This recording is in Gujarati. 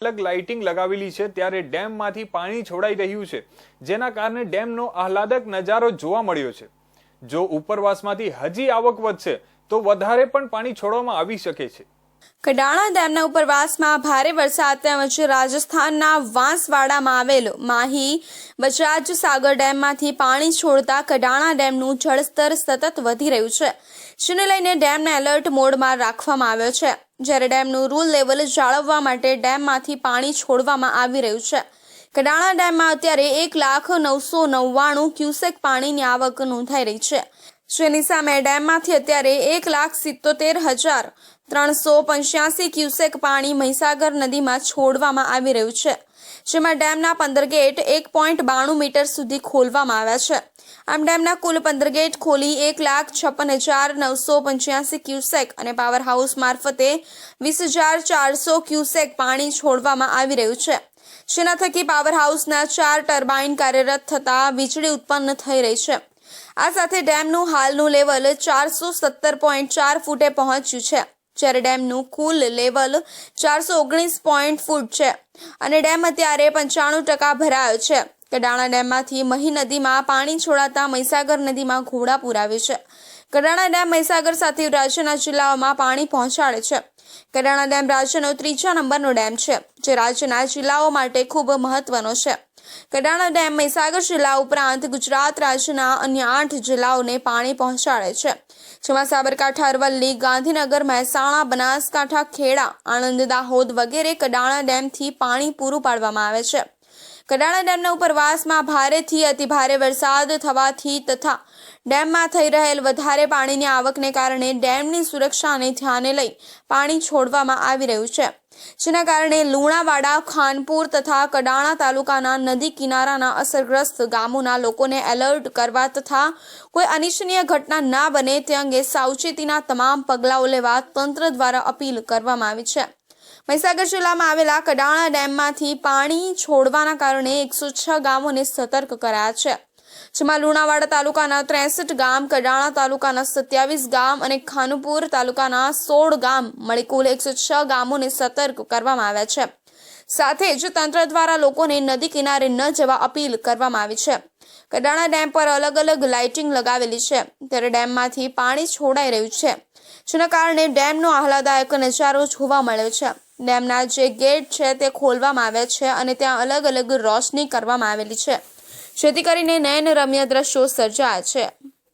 અલગ લાઇટિંગ લગાવેલી છે ત્યારે ડેમમાંથી પાણી છોડાઈ રહ્યું છે, જેના કારણે ડેમનો આહલાદક નજારો જોવા મળ્યો છે. જો ઉપરવાસમાંથી હજી આવક વધશે, તો વધારે પણ પાણી છોડવામાં આવી શકે છે. કડાણા ડેમના ઉપરવાસમાં ભારે વરસાદ તેમજ રાજસ્થાનના વાંસવાડામાં આવેલ માહી બજરાજ સાગર ડેમમાંથી પાણી છોડતા કડાણા ડેમનું જળસ્તર સતત વધી રહ્યું છે, જેને લઈને ડેમને એલર્ટ મોડમાં રાખવામાં આવ્યો છે. જ્યારે ડેમનું રૂલ લેવલ જાળવવા માટે ડેમમાંથી પાણી છોડવામાં આવી રહ્યું છે. કડાણા ડેમમાં અત્યારે એક લાખ નવસો નવ્વાણું ક્યુસેક પાણીની આવક નોંધાઈ રહી છે. જેની સામે ડેમમાંથી અત્યારે એક લાખ સિત્તોતેર હજાર ત્રણસો પંચ્યાસી ક્યુસેક પાણી મહીસાગર નદીમાં છોડવામાં આવી રહ્યું છે. જેમાં ડેમના પંદર ગેટ એક પોઈન્ટ બાણું મીટર સુધી ખોલવામાં આવ્યા છે. આમ ડેમના કુલ પંદર ગેટ ખોલી એક લાખ છપ્પન હજાર નવસો પંચ્યાસી ક્યુસેક અને પાવર હાઉસ મારફતે વીસ હજાર ચારસો ક્યુસેક પાણી છોડવામાં આવી રહ્યું છે. જેના થકી પાવર હાઉસના ચાર ટર્બાઇન કાર્યરત થતાં વીજળી ઉત્પન્ન થઈ રહી છે. આ સાથે ડેમનું હાલનું લેવલ ચારસો સત્તર પોઈન્ટ ચાર ફૂટે પહોંચ્યું છે. જ્યારે ડેમનું કુલ લેવલ ચારસો ઓગણીસ પોઈન્ટ ફૂટ છે. અને ડેમ અત્યારે પંચાણું ટકા ભરાયો છે. કડાણા ડેમમાંથી મહી નદીમાં પાણી છોડાતા મહીસાગર નદીમાં ઘોડાપૂર આવ્યું છે. કડાણા ડેમ મહીસાગર સાથે રાજ્યના જિલ્લાઓમાં પાણી પહોંચાડે છે. કડાણા ડેમ રાજ્યનો ત્રીજા નંબરનો ડેમ છે, જે રાજ્યના જિલ્લાઓ માટે ખૂબ મહત્વનો છે. કડાણા ડેમ મહીસાગર જિલ્લા ઉપરાંત ગુજરાત રાજ્યના અન્ય આઠ જિલ્લાઓને પાણી પહોંચાડે છે. જેમાં સાબરકાંઠા, અરવલ્લી, ગાંધીનગર, મહેસાણા, બનાસકાંઠા, ખેડા, આણંદ, દાહોદ વગેરે કડાણા ડેમથી પાણી પૂરું પાડવામાં આવે છે. કડાણા ડેમના ઉપરવાસમાં ભારેથી અતિ ભારે વરસાદ થવાથી તથા ડેમમાં થઈ રહેલ વધારે પાણીની આવકને કારણે ડેમની સુરક્ષાને ધ્યાને લઈ પાણી છોડવામાં આવી રહ્યું છે. જેના કારણે લુણાવાડા, ખાનપુર તથા કડાણા તાલુકાના નદી કિનારાના અસરગ્રસ્ત ગામોના લોકોને એલર્ટ કરવા તથા કોઈ અનિચ્છનીય ઘટના ના બને તે અંગે સાવચેતીના તમામ પગલાઓ લેવા તંત્ર દ્વારા અપીલ કરવામાં આવી છે. મહીસાગર જિલ્લામાં આવેલા કડાણા ડેમમાંથી પાણી છોડવાના કારણે એકસો છ ગામોને સતર્ક કરાયા છે. જેમાં લુણાવાડા તાલુકાના ત્રેસઠ ગામ, કડાણા તાલુકાના સત્યાવીસ ગામ અને ખાનુપુર તાલુકાના સોળ ગામ મળી કુલ એકસો છ ગામોને સતર્ક કરવામાં આવ્યા છે. સાથે જ તંત્ર દ્વારા લોકોને નદી કિનારે ન જવા અપીલ કરવામાં આવી છે. કડાણા ડેમ પર અલગ અલગ લાઇટિંગ લગાવેલી છે. ત્યારે ડેમમાંથી પાણી છોડાઈ રહ્યું છે, જેના કારણે ડેમનો આહલાદાયક નજારો જોવા મળ્યો છે. ડેમના જે ગેટ છે તે ખોલવામાં આવે છે અને ત્યાં અલગ અલગ રોશની કરવામાં આવેલી છે. જેથી કરીને નયન રમ્ય દ્રશ્યો સર્જાયા છે.